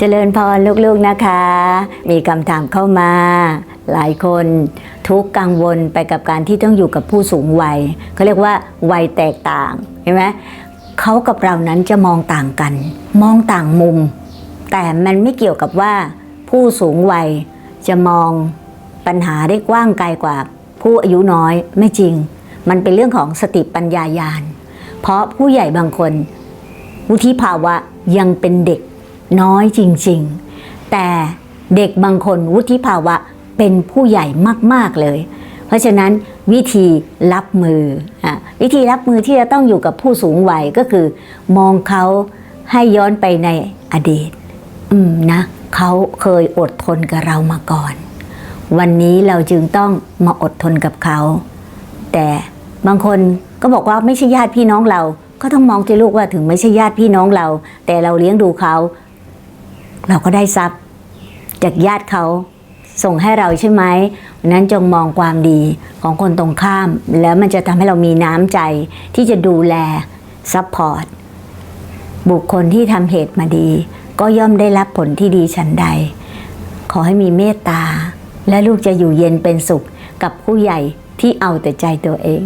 เจริญพรลูกๆนะคะ มีคำถามเข้ามา หลายคนทุกกังวลไปกับการที่ต้องอยู่กับผู้สูงวัยเขาเรียกว่าวัยแตกต่างเห็นไหมเขากับเรานั้นจะมองต่างกัน มองต่างมุม แต่มันไม่เกี่ยวกับว่า ผู้สูงวัยจะมองปัญหาได้กว้างไกลกว่า ผู้อายุน้อยไม่จริง มันเป็นเรื่องของสติปัญญายาณ เพราะผู้ใหญ่บางคนวุฒิภาวะยังเป็นเด็ก น้อยจริงๆ แต่เด็กบางคนวุฒิภาวะเป็นผู้ใหญ่มากๆเลย เพราะฉะนั้นวิธีรับมืออวิธีรับมือที่จะต้องอยู่กับผู้สูงวัยก็คือ มองเขาให้ย้อนไปในอดีต อืมนะเขาเคยอดทนกับเรามาก่อน วันนี้เราจึงต้องมาอดทนกับเขา แต่บางคนก็บอกว่าไม่ใช่ญาติพี่น้องเรา ก็ต้องมองที่ลูกว่าถึงไม่ใช่ญาติพี่น้องเรา แต่เราเลี้ยงดูเขา เราก็ได้ทรัพย์ จากญาติเขาส่งให้เราใช่ไหมนนั้นจงมองความดีของคนตรงข้าม แล้วมันจะทำให้เรามีน้ำใจที่จะดูแลซัพพอร์ตบุคคลที่ทำเหตุมาดี ก็ย่อมได้รับผลที่ดีฉันใด ขอให้มีเมตตา และลูกจะอยู่เย็นเป็นสุขกับผู้ใหญ่ที่เอาแต่ใจตัวเอง